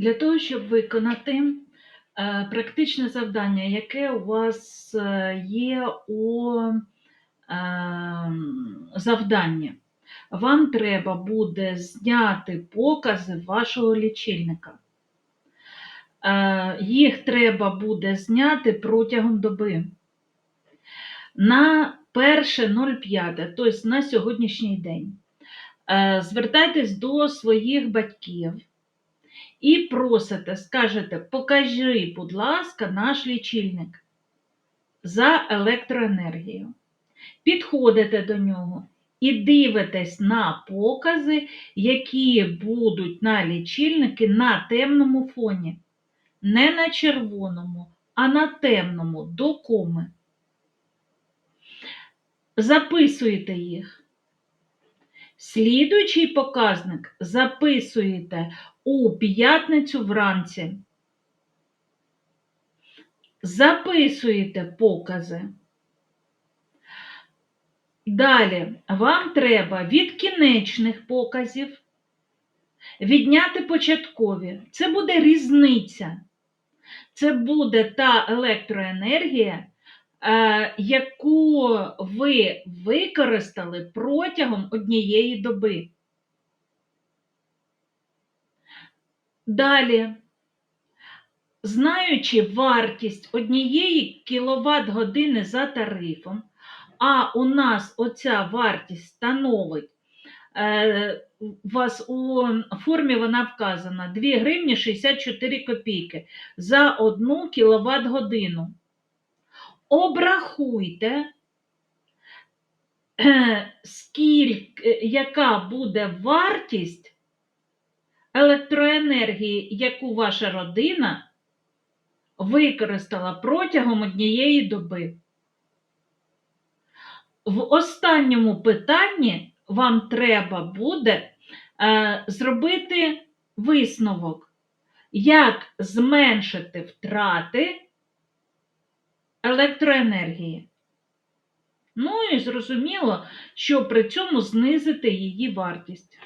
Для того, щоб виконати е, практичне завдання, яке у вас е, є у е, завданні, вам треба буде зняти покази вашого лічильника. Їх треба буде зняти протягом доби. На 1.05, тобто на сьогоднішній день, звертайтесь до своїх батьків і просите, скажете, покажи, будь ласка, наш лічильник за електроенергію. Підходите до нього і дивитесь на покази, які будуть на лічильники на темному фоні. Не на червоному, а на темному до коми. Записуєте їх. Слідуючий показник записуєте у п'ятницю вранці. Записуєте покази. Далі вам треба від кінечних показів відняти початкові. Це буде різниця. Це буде та електроенергія, яку ви використали протягом однієї доби. Далі, знаючи вартість однієї кіловат години за тарифом, а у нас оця вартість становить, е, у вас у формі вона вказана 2 гривні 64 копійки за 1 кіловат годину. Обрахуйте, скільки, яка буде вартість електроенергії, яку ваша родина використала протягом однієї доби. В останньому питанні вам треба буде е, зробити висновок, як зменшити втрати електроенергії. Ну і зрозуміло, що при цьому знизити її вартість.